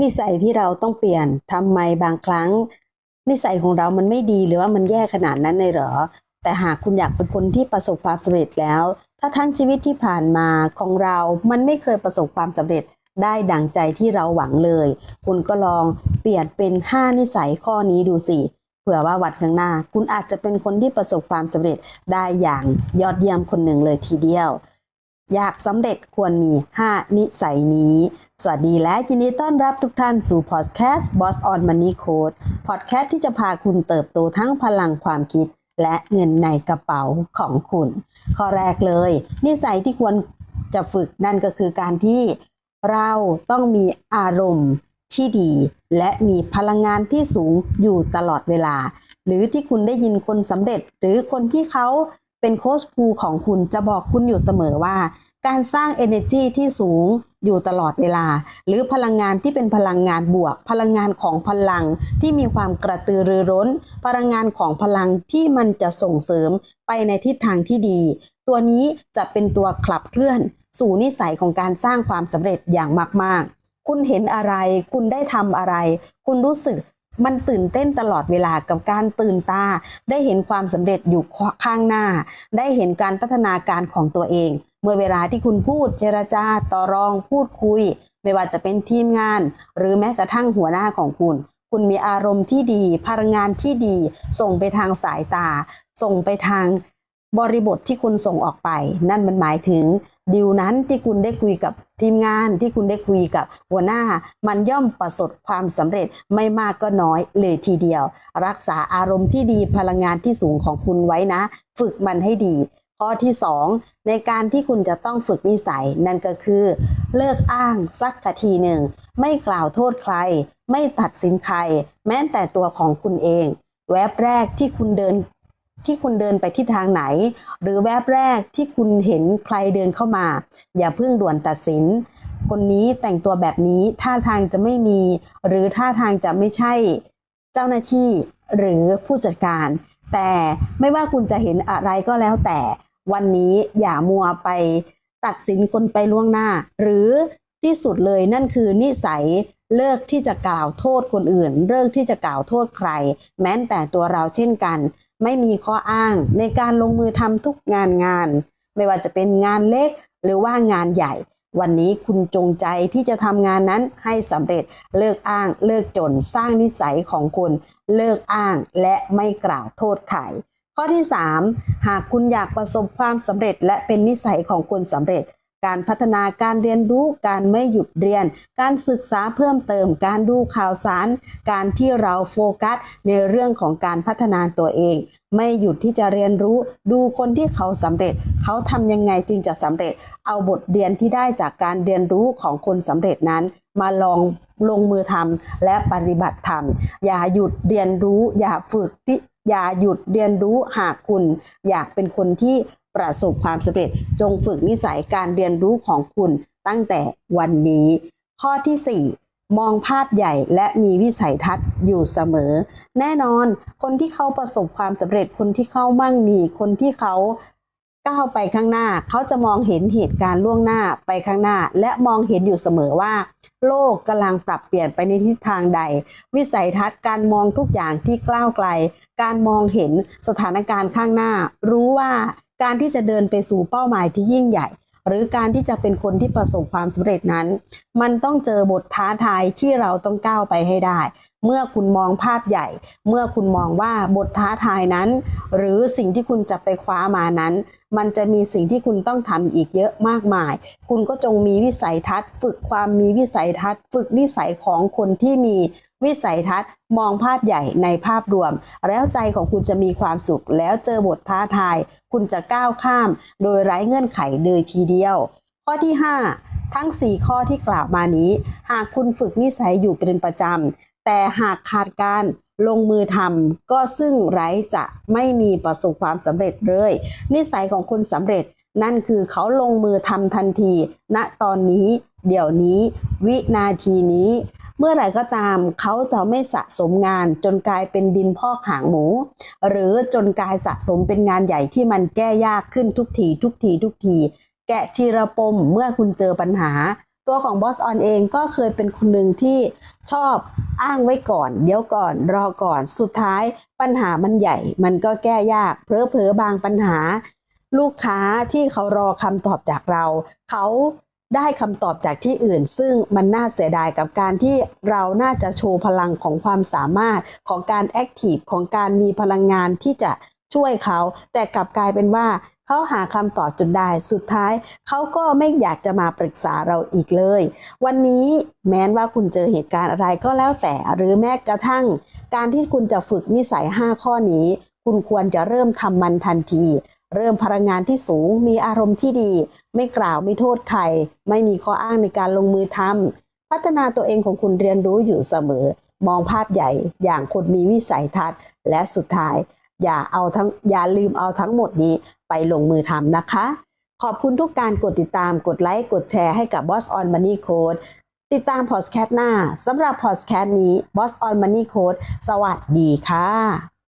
นิสัยที่เราต้องเปลี่ยนทำไมบางครั้ง นิสัยของเรามันไม่ดีหรือว่ามันแย่ขนาดนั้นเลยเหรอ แต่หากคุณอยากเป็นคนที่ประสบความสำเร็จแล้ว ถ้าทั้งชีวิตที่ผ่านมาของเรา มันไม่เคยประสบความสำเร็จได้ดังใจที่เราหวังเลย คุณก็ลองเปลี่ยนเป็น 5 นิสัยข้อนี้ดูสิเผื่อว่าวันข้างหน้า คุณอาจจะเป็นคนที่ประสบความสำเร็จได้อย่างยอดเยี่ยมคนหนึ่งเลยทีเดียว อยากสำเร็จควรมี 5 นิสัยนี้ สวัสดีและยินดีต้อนรับทุกท่านสู่พอดแคสต์ Boss on Money Code พอดแคสต์ที่จะพาคุณเติบโตทั้งพลังความคิด และเงินในกระเป๋าของคุณ ข้อแรกเลย นิสัยที่ควรจะฝึกนั่นก็คือการที่เราต้องมีอารมณ์ที่ดี และมีพลังงานที่สูงอยู่ตลอดเวลา หรือที่คุณได้ยินคนสำเร็จ หรือคนที่เขาเป็นโค้ชภูของคุณจะบอกคุณอยู่เสมอว่า การสร้าง energy ที่สูงอยู่ตลอดเวลา หรือพลังงานที่เป็นพลังงานบวก พลังงานของพลังที่มีความกระตือรือร้น พลังงานของพลังที่มันจะส่งเสริมไปในทิศทางที่ดี ตัวนี้จะเป็นตัวขับเคลื่อน สู่นิสัยของการสร้างความสำเร็จอย่างมาก ๆ คุณเห็นอะไร คุณได้ทำอะไร คุณรู้สึกมันตื่นเต้นตลอดเวลากับการตื่นตา ได้เห็นความสำเร็จอยู่ข้างหน้า ได้เห็นการพัฒนาการของตัวเอง เมื่อเวลาที่คุณพูดเจรจาต่อรองพูดคุย ไม่ว่าจะเป็นทีมงาน หรือแม้กระทั่งหัวหน้าของคุณ คุณมีอารมณ์ที่ดี พลังงานที่ดี ส่งไปทางสายตา ส่งไปทางบริบทที่คุณส่งออกไป นั่นมันหมายถึงดิวนั้นที่คุณได้คุยกับทีมงานที่คุณได้คุยกับหัวหน้า มันย่อมประสบความสำเร็จไม่มากก็น้อยเลยทีเดียว รักษาอารมณ์ที่ดีพลังงานที่สูงของคุณไว้นะ ฝึกมันให้ดี ข้อที่สองในการที่คุณจะต้องฝึกนิสัยนั่นก็คือ เลิกอ้างสักทีหนึ่ง ไม่กล่าวโทษใคร ไม่ตัดสินใคร แม้แต่ตัวของคุณเอง แวบแรกที่คุณเดินที่คุณเดินไปที่ทางไหน หรือแวบแรกที่คุณเห็นใครเดินเข้ามา อย่าเพิ่งด่วนตัดสิน คนนี้แต่งตัวแบบนี้ท่าทางจะไม่มี หรือท่าทางจะไม่ใช่ เจ้าหน้าที่หรือผู้จัดการ แต่ไม่ว่าคุณจะเห็นอะไรก็แล้วแต่ วันนี้อย่ามัวไปตัดสินคนไปล่วงหน้า หรือที่สุดเลยนั่นคือนิสัยเลิกที่จะกล่าวโทษคนอื่น เลิกที่จะกล่าวโทษใคร แม้แต่ตัวเราเช่นกัน ไม่มีข้ออ้างในการลงมือทำทุกงานงาน ไม่ว่าจะเป็นงานเล็กหรือว่างานใหญ่ วันนี้คุณจงใจที่จะทำงานนั้นให้สำเร็จเลิกอ้าง เลิกจนสร้างนิสัยของคุณ เลิกอ้างและไม่กล่าวโทษใคร ข้อที่ 3 หากคุณอยากประสบความสำเร็จ และเป็นนิสัยของคนสำเร็จ การพัฒนาการเรียนรู้การไม่หยุดเรียน การศึกษาเพิ่มเติม การดูข่าวสาร การที่เราโฟกัสในเรื่องของการพัฒนาตัวเอง ไม่หยุดที่จะเรียนรู้ดูคนที่เขาสำเร็จ เขาทำยังไงจึงจะสำเร็จ เอาบทเรียนที่ได้จากการเรียนรู้ของคนสำเร็จนั้น มาลองลงมือทำและปฏิบัติธรรมอย่าหยุดเรียนรู้ อย่าฝึกที่ อย่าหยุดเรียนรู้หากคุณอยากเป็นคนที่ประสบความสำเร็จ จงฝึกนิสัยการเรียนรู้ของคุณตั้งแต่วันนี้ ข้อที่ 4มองภาพใหญ่และมีวิสัยทัศน์อยู่เสมอ แน่นอนคนที่เขาประสบความสำเร็จคนที่เขามั่งมีคนที่เขา ก้าวไปข้างหน้า เขาจะมองเห็นเหตุการณ์ล่วงหน้าไปข้างหน้า และมองเห็นอยู่เสมอว่า โลกกำลังปรับเปลี่ยนไปในทิศทางใด วิสัยทัศน์การมองทุกอย่างที่กล้าวไกล การมองเห็นสถานการณ์ข้างหน้า รู้ว่าการที่จะเดินไปสู่เป้าหมายที่ยิ่งใหญ่ หรือการที่จะเป็นคนที่ประสบความสำเร็จนั้น มันต้องเจอบทท้าทายที่เราต้องก้าวไปให้ได้ เมื่อคุณมองภาพใหญ่ เมื่อคุณมองว่าบทท้าทายนั้น หรือสิ่งที่คุณจะไปคว้ามานั้น มันจะมีสิ่งที่คุณต้องทำอีกเยอะมากมาย คุณก็จงมีวิสัยทัศน์ ฝึกความมีวิสัยทัศน์ ฝึกนิสัยของคนที่มี วิสัยทัศน์ มองภาพใหญ่ในภาพรวม แล้วใจของคุณจะมีความสุข แล้วเจอบทท้าทาย คุณจะก้าวข้าม โดยไร้เงื่อนไขเลยทีเดียว ข้อที่ 5 ทั้ง 4 ข้อที่กล่าวมานี้ หากคุณฝึกนิสัยอยู่เป็นประจำ แต่หากขาดการลงมือทำก็ซึ่งไร้จะไม่มีประสบความสำเร็จเลย นิสัยของคนสำเร็จนั่นคือเขาลงมือทำทันที ณตอนนี้ เดี๋ยวนี้ วินาทีนี้ เมื่อไหร่ก็ตามเขาจะไม่สะสมงานจนกลายเป็นดินพอกหางหมู หรือจนกลายสะสมเป็นงานใหญ่ที่มันแก้ยากขึ้นทุกทีทุกทีทุกที แกะทีละปมเมื่อคุณเจอปัญหา ตัวของบอสออนเองก็เคยเป็นคนหนึ่งที่ชอบอ้างไว้ก่อน เดี๋ยวก่อนรอก่อนสุดท้ายปัญหามันใหญ่ มันก็แก้ยากเพลอๆบางปัญหา ลูกค้าที่เขารอคำตอบจากเรา เขา ได้คำตอบจากที่อื่น ซึ่งมันน่าเสียดายกับการที่เราน่าจะโชว์พลังของความสามารถของการแอคทีฟของการมีพลังงานที่จะช่วยเขา แต่กลับกลายเป็นว่าเขาหาคำตอบจนได้ สุดท้ายเขาก็ไม่อยากจะมาปรึกษาเราอีกเลย วันนี้แม้นว่าคุณเจอเหตุการณ์อะไรก็แล้วแต่ หรือแม้กระทั่ง การที่คุณจะฝึกนิสัย 5 ข้อนี้ คุณควรจะเริ่มทำมันทันที เริ่มพลังงานที่สูง มีอารมณ์ที่ดี ไม่กล่าวไม่โทษใคร ไม่มีข้ออ้างในการลงมือทำ พัฒนาตัวเองของคุณเรียนรู้อยู่เสมอ มองภาพใหญ่อย่างคนมีวิสัยทัศน์ และสุดท้าย อย่าเอาทั้งอย่าลืมเอาทั้งหมดนี้ไปลงมือทำนะคะ ขอบคุณทุกการกดติดตาม กดไลค์ กดแชร์ให้กับ Boss on Money Code ติดตามพอดแคสต์หน้าสำหรับพอดแคสต์นี้ Boss on Money Code สวัสดีค่ะ